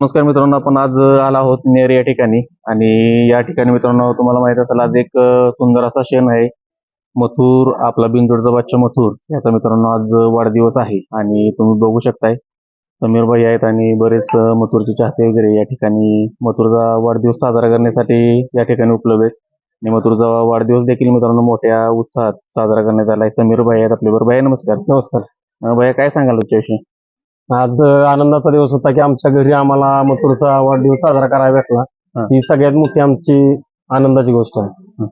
नमस्कार मित्रांनो आपण आज आला आहोत नेर या ठिकाणी. आणि या ठिकाणी मित्रांनो तुम्हाला माहीत असेल आज एक सुंदर असा क्षण आहे. मथुर आपला बिनजोडचा बच्चा मथुर याचा मित्रांनो आज वाढदिवस आहे. आणि तुम्ही बघू शकताय समीर भाई आहेत आणि बरेच मथुरचे चाहते वगैरे या ठिकाणी. मथुरचा वाढदिवस साजरा करण्यासाठी या ठिकाणी उपलब्ध आहेत. आणि मथुरचा वाढदिवस देखील मित्रांनो मोठ्या उत्साहात साजरा करण्यात आला आहे. समीर भाई आहेत आपल्याबरोबर भाई नमस्कार. नमस्कार. भैया काय सांगाल तुमच्याविषयी? आज आनंदाचा दिवस होता की आमच्या घरी आम्हाला मथुरचा वाढदिवस साजरा करायला भेटला. हा. सगळ्यात मोठी आमची आनंदाची गोष्ट आहे.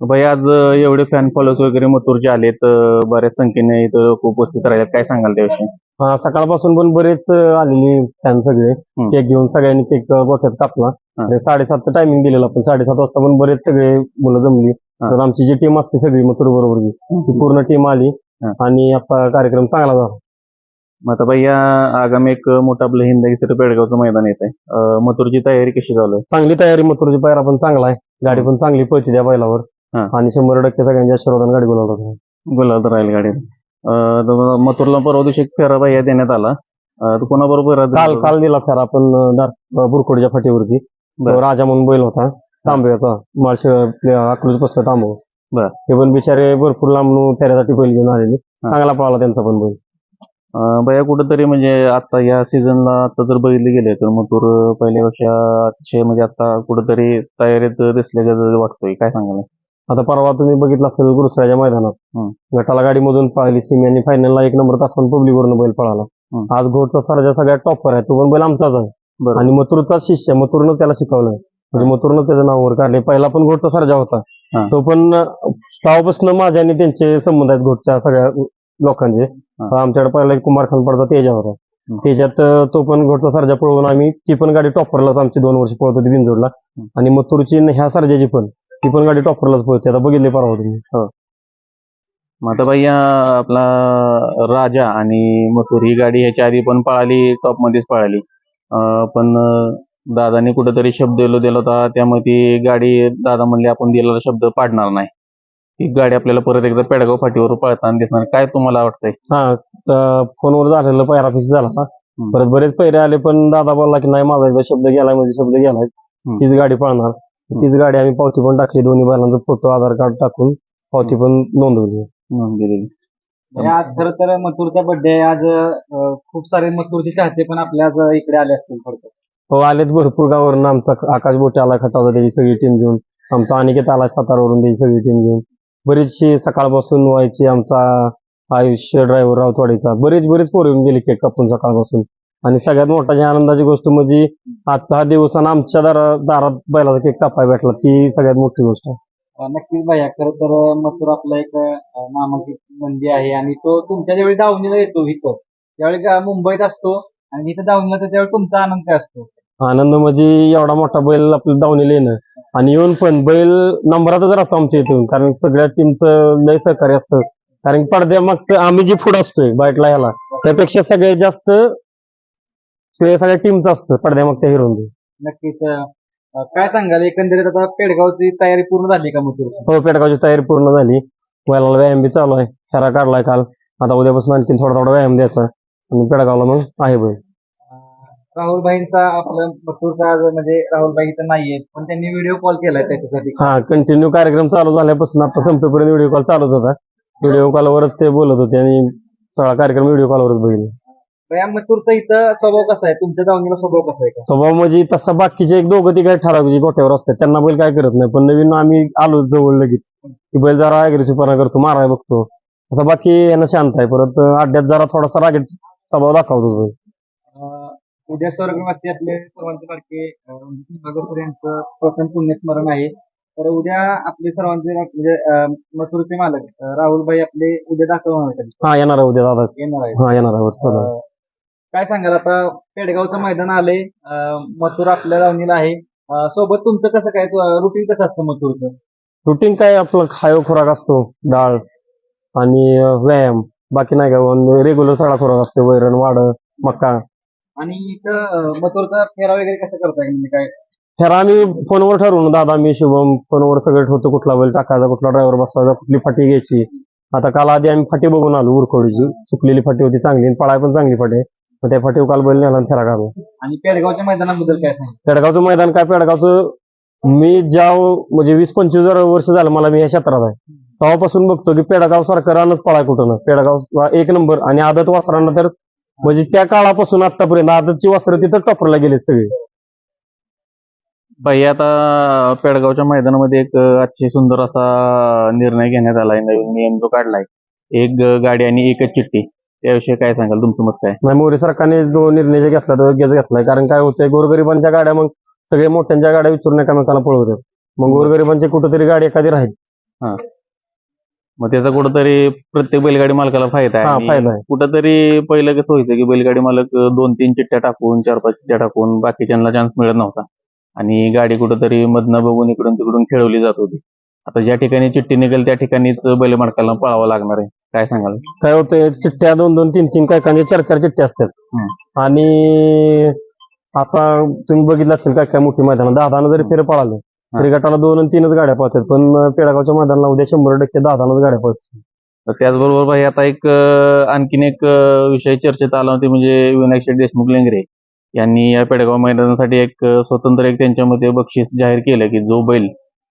भाई आज एवढे फॅन फॉलोअर्स वगैरे मथुरचे आलेत बऱ्याच संख्येने इथं लोक उपस्थित राहिलेत काय सांगाल त्याविषयी? हा, सकाळपासून पण बरेच आलेली फॅन सगळे. केक घेऊन सगळ्यांनी केक बोक्यात कापला. साडेसातचं टायमिंग दिलेलं पण साडेसात वाजता पण बरेच सगळे मुलं जमली. तर आमची जी टीम असते सगळी मथुर बरोबरची ती पूर्ण टीम आली. आणि आपला कार्यक्रम चांगला झाला. आता भैया आगामी एक मोठं आपलं हिंदगी पेडगावचं मैदान येत आहे मथुरची तयारी कशी चालू आहे? चांगली तयारी मथुरची पायरा पण चांगला आहे. गाडी पण चांगली पळते त्या बैलावर. हा. आणि शंभर टक्के सगळ्यांच्या आशीर्वादाने गाडी बोलावतात गुलाब राहील गाडी. अं, तर मथुरला परवा दिवशी एक फेरा भैया देण्यात आला. अं, तो कोणाबरोबर? काल काल दिला फेरा आपण अं, दार- बुरखोडच्या फाटीवरती. बरं. तो राजा म्हणून बैल होता. तांब्याचा माळशे अकलूज बसला तांबव बरं. ते पण बिचारे भरपूर लांबून फेऱ्यासाठी बैल घेऊन आलेले. चांगला पळाला त्यांचा पण बैल. भैया कुठंतरी म्हणजे आता या सीझनला आता जर बघितले गेले तर मथुर पहिल्यापेक्षा अतिशय म्हणजे आता कुठंतरी तयारीत दिसल्याचं वाटतोय. काय सांगाल? आता परवा तुम्ही बघितलं असेल गुरुसराच्या मैदानात. गटाला गाडीमधून पळाली सिमी आणि फायनलला एक नंबर तास पण पब्लिक वरून बैल पळाला. आज घोटचा सराच्या सगळ्यात टॉपर आहे तो पण बैल आमचाच आहे. आणि मथुरचा शिष्य मथुरनं त्याला शिकवलंय. म्हणजे मथुरनं त्याचं नाव वर काढले पहिला पण घोटचा सर्जा होता. तो पण तेव्हापासून माझ्या आणि त्यांचे संबंध आहेत घोटच्या सगळ्या लोकांचे. आमच्याकडे पहिला एक कुमार खान पडता तेजा होता. त्याच्यात तो पण घोटचा सर्जा पळवून आम्ही ती पण गाडी टॉपरलाच आमची दोन वर्ष पळत होती बिनजोडला आणि मथुरची आणि ह्या सर्जाची पण ती पण गाडी टॉपरलाच पळते. आता बघितले परवा तुम्ही. मग आता भैया आपला राजा आणि मथुर ही गाडी ह्याच्या आधी पण पळाली टॉप मध्येच पळाली पण दादानी कुठेतरी शब्द दिलो दिला होता त्यामुळे ती गाडी दादा म्हणले आपण दिलेला शब्द पाडणार नाही. ती गाडी आपल्याला परत एकदा पेडगाव फाटीवर पळताना दिसणार. काय तुम्हाला वाटतंय? हा तर फोनवर झालेलं पैरा फिक्स झाला होता. परत बरेच पैरे आले पण दादा बोलला की नाही माझा एकदा शब्द गेलाय म्हणजे शब्द गेलाय. तीच गाडी पळणार. तीच गाडी आम्ही पावती पण टाकली दोन्ही बैलांचा फोटो आधार कार्ड टाकून पावती पण नोंदवली. आणि आज खरं तर मथुरचा बर्थडे आहे. आज अं, खूप सारे मथुरचे चाहते पण आपल्या आज इकडे आले असतील थोडक्यात. हो आलेत भरपूर गावावरून. आमचा आकाश बोटे आला खटावचा त्याची सगळी टीम घेऊन. आमचा अनिकेत आला सातारावरून त्याची सगळी टीम घेऊन. बरीचशी सकाळपासून व्हायची आमचा आयुष्य ड्रायव्हर राऊतवाडीचा. बरेच बरेच पोरं येऊन गेले केक कापून सकाळपासून. आणि सगळ्यात मोठाची आनंदाची गोष्ट म्हणजे आजचा हा दिवस आणि आमच्या दारा दारात बैलाचा केक कापाय भेटला ती सगळ्यात मोठी गोष्ट आहे. नक्कीच भैया. खरं तर अं, मथुर आपला एक नामांकित मंदी आहे आणि तो तुमच्या ज्यावेळी दावणीला येतो इथं त्यावेळी मुंबईत असतो आणि इथं दावणीला त्यावेळी तुमचा आनंद काय असतो? आनंद म्हणजे एवढा मोठा बैल आपल्या दावणीला येणं. आणि येऊन पण बैल नंबरातच राहतो आमच्या इथून कारण सगळ्या टीमचं लय सहकार्य असतं. कारण पडद्यामागचं आम्ही जे पुढे असतोय बाईटला ह्याला त्यापेक्षा सगळ्यात जास्त ते सगळ्या टीमचं असतं पडद्यामागच्या हिरोन नक्कीच काय सांगाल? एकंदरीत आता पेडगावची तयारी पूर्ण झाली का मथुरची हो पेटगावची तयारी पूर्ण झाली. बैलाला व्यायाम बी चालू आहे. फेरा काढलाय काल. आता उद्यापासून आणखी थोडा थोडा व्यायाम द्यायचा. आणि पेडगावला मग आहे बैल. राहुलबाईंचा आपलं मथुरचा आज म्हणजे राहुलबाई इथं नाहीये पण त्यांनी व्हिडिओ कॉल केलाय त्याच्यासाठी. हा कंटिन्यू कार्यक्रम चालू झाल्यापासून आता संपेपर्यंत व्हिडिओ कॉल चालूच होता. व्हिडिओ कॉलवरच ते बोलत होते आणि सगळा कार्यक्रम व्हिडिओ कॉलवरच बघितला. या मथुरचा इथं स्वभाव कसा आहे? तुमच्या दावणीला स्वभाव कसा आहे? का स्वभाव म्हणजे तसा बाकीचे एक दोघं ती काय ठराविक गोट्यावर असतात. त्यांना बैल काय करत नाही पण नवीन आम्ही आलो जवळ लगेच. की बैल जरा अग्रेसिव्हपणा करतो माराय बघतो. असं बाकी यांना शांत आहे. परत अड्ड्यात जरा थोडासा रागेट स्वभाव दाखवतो बैल. उद्या स्वर्गवासी आपले सर्वांचे सारखे भगतपूर यांचं प्रथम पुण्यस्मरण आहे. तर उद्या आपले सर्वांचे म्हणजे अं, मथुरचे मालक अं, राहुलभाई आपले उद्या दाखल होणार हा येणार आहे उद्या दादा येणार आहे हा येणार आहे काय सांगाल आता? पेडगावचं मैदान आले मथुर आपल्या लावणीला आहे. अं, सोबत तुमचं कसं काय? रुटीन कसं असतं मथुरचं? रुटीन काय आपलं? खायो खुराक असतो डाळ आणि अं, व्यायाम. बाकी नाही काय रेग्युलर सगळा खुराक असतो वैरण वाड मक्का आणि इथं मथुरचा फेरा वगैरे कसं करताय? म्हणजे काय? फेरा आम्ही फोनवर ठरवून दादा मी शुभम फोनवर सगळं ठरवतो कुठला बैल टाकायचा कुठला ड्रायव्हर बसवायचा कुठली फाटी घ्यायची. आता काल आधी आम्ही फाटी बघून आलो उरखोडीची. सुकलेली फाटी होती चांगली. आणि पळाय पण चांगली फाटी आहे. मग त्या फाटीव काल बैल नेला आणि फेरा काढला. आणि पेडगावच्या मैदानाबद्दल काय सांगा पेडगावचं मैदान काय? पेडगावचं मी ज्या म्हणजे वीस पंचवीस हजार वर्ष झालं मला मी या क्षेत्रात आहे. तेव्हापासून बघतो की पेडगाव सारखं रानच पळाय कुठं ना. पेडगाव एक नंबर. आणि आदत वासरांना तर म्हणजे त्या काळापासून आतापर्यंत आदतची वासरं तिथं टपरला गेलेत सगळे. बाई आता पेडगावच्या मैदानामध्ये एक अतिशय सुंदर असा निर्णय घेण्यात आलाय नवीन नियम जो काढलाय. एक गाडी आणि एकच चिठ्ठी. त्याविषयी काय सांगाल? तुमचं मत काय? नाही मोदी सरकारने जो निर्णय जे घेतला तो योग्यच घेतलाय. कारण काय होतंय गोरगरिबांच्या गाड्या मग सगळे मोठ्यांच्या गाड्या विचारून एकामेकाला पळवतात. मग गोरगरिबांची कुठेतरी गाडी एखादी राहील. मग त्याचा कुठंतरी प्रत्येक बैलगाडी मालकाला फायदा आहे हा आणि फायदा आहे. कुठंतरी पहिलं कसं व्हायचं की बैलगाडी मालक दोन तीन चिठ्ठ्या टाकून चार पाच चिठ्ठ्या टाकून बाकीच्यांना चान्स मिळत नव्हता. आणि गाडी कुठंतरी मधनं बघून इकडून तिकडून खेळवली जात होती. आता ज्या ठिकाणी चिठ्ठी निघेल त्या ठिकाणीच बैल मालकाला पळावं लागणार आहे. काय सांगाल? काय होतंय चिठ्ठ्या दोन दोन तीन तीन काय काही चार चार चिठ्ठ्या असतात. हम्म. आणि आता तुम्ही बघितलं असेल काय काय मोठी मैदान. दहा जरी फेर पळाले तरी गटाला दोन आणि तीनच गाड्या पळतात पण पेडागावच्या मैदानाला उद्या शंभर टक्के दहा गाड्या पळतात तर त्याचबरोबर भाई आता एक अं, आणखीन एक अं, विषय चर्चेत आला होता म्हणजे विनायक शेठ देशमुख लेंगरे यांनी या पेडगाव मैदानासाठी एक अं, स्वतंत्र एक त्यांच्यामध्ये बक्षीस जाहीर केलं की जो बैल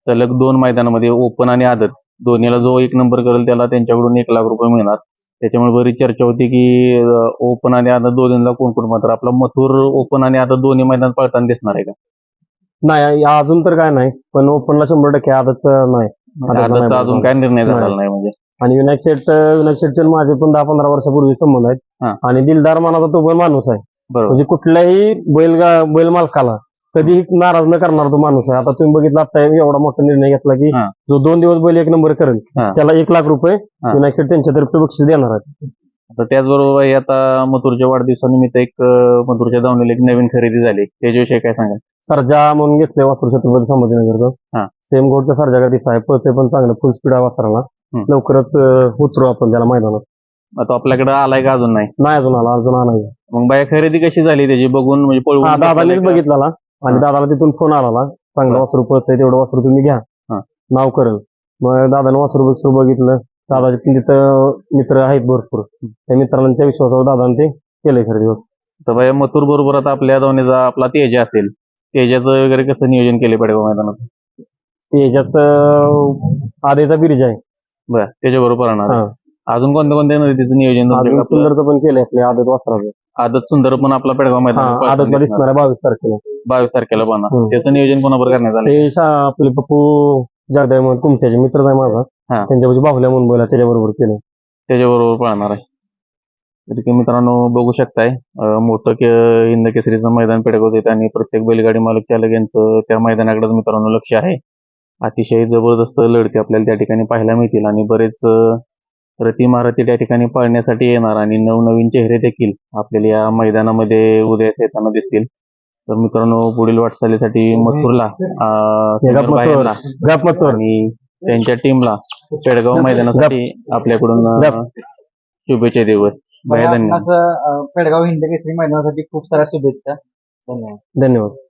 सलग दोन मैदानामध्ये ओपन आणि आदत दोन्हीला जो एक नंबर करेल त्याला त्यांच्याकडून एक लाख रुपये मिळणार. त्याच्यामुळे बरीच चर्चा होती की ओपन आणि आदत दोन्हीला कोण कोण मात्र आपला मथुर ओपन आणि आदत दोन्ही मैदान पळताना दिसणार आहे का? नाही अजून तर काय नाही पण ओपनला शंभर टक्के आदच नाही म्हणजे अजून. काय निर्णय झालेला नाही. म्हणजे आणि विनायक शेठ विनायक शेठचे आणि माझे पण दहा पंधरा वर्षापूर्वी संबंध हा. आहेत आणि दिलदार मानाचा तो पण माणूस आहे बरोबर म्हणजे कुठल्याही बैलगा बैल मालकाला कधीही नाराज न करणार तो माणूस आहे आता तुम्ही बघितलं आता एवढा मोठा निर्णय घेतला की हा. जो दोन दिवस बैल एक नंबर करेल हा. त्याला एक लाख रुपये हा. विनायक शेठ त्यांच्यातर्फे बक्षीस देणार आहेत आता त्याचबरोबर आता मथुरच्या वाढदिवसानिमित्त एक अं, मथुरच्या दावणीला एक नवीन खरेदी झाली त्याच्याविषयी काय सांगाल सर्जा म्हणून घेतले वासरू छत्रपती संभाजीनगरचं. सेम गोडच्या सर्जा आहे पळते पण चांगलं फुल स्पीड आहे वासराला. लवकरच उतरू आपण त्याला मैदानात. आता आपल्याकडे आलाय का अजून नाही? नाही अजून आला अजून आणायचं मग बाया खरेदी कशी झाली त्याची बघून म्हणजे पळवून हा दादानीच? बघितला आणि. दादाला तिथून फोन आला चांगलं. वासरू पळतंय तेवढं वासरू तुम्ही घ्या. नाव करेल. मग दादानं वासरू बिसरू बघितलं. दादाचे तिथं मित्र आहेत भरपूर. त्या मित्रांच्या विश्वासावर दादाने ते केलंय खरेदी. तर मथुर बरोबर आता आपल्या दोन्हीचा आपला तेजा असेल. तेजाचं वगैरे कसं नियोजन केले पडेगाव मैदानात? त्याच्याच आधीचा बिरिज आहे. बरं त्याच्या बरोबर राहणार हा. अजून कोणत्या कोणत्या नदीचं नियोजन अजून तुमच्याकडे आपलं? सुंदरचं पण केलंय आपल्या आदत वासराचं. आदत सुंदर पण आपला पेडगाव हा मैदान दिसणार. आहे बावीस तारखेला. बावीस तारखेला हम्म. त्याचं नियोजन कोणाबरोबर करण्यात आलं? ते शा आपले पप्पू जगदाय म्हणून कुमट्याचे मित्र आहे माझा. हा. त्यांच्यापाशी बाहुल्या म्हणून बोला त्याच्याबरोबर केलं त्याच्याबरोबर पळणार आहे. मित्रांनो बघू शकताय मोठं के हिंद केसरीचं मैदान पेडगाव येतं आणि प्रत्येक बैलगाडी मालक चालक यांचं त्या मैदानाकडे मित्रांनो लक्ष आहे. अतिशय जबरदस्त लढती आपल्याला त्या ठिकाणी पाहायला मिळतील आणि बरेच रती त्या ठिकाणी पाळण्यासाठी येणार आणि नवनवीन चेहरे देखील आपल्याला या मैदानामध्ये उदयास येताना दिसतील. तर मित्रांनो पुढील वाटचालीसाठी मथुरला आणि त्यांच्या टीमला पेडगाव मैदानासाठी आपल्याकडून. शुभेच्छा देऊ भैया धन्यवाद पेडगाव हिंद केसरी मैदानासाठी खूप साऱ्या शुभेच्छा. धन्यवाद. धन्यवाद.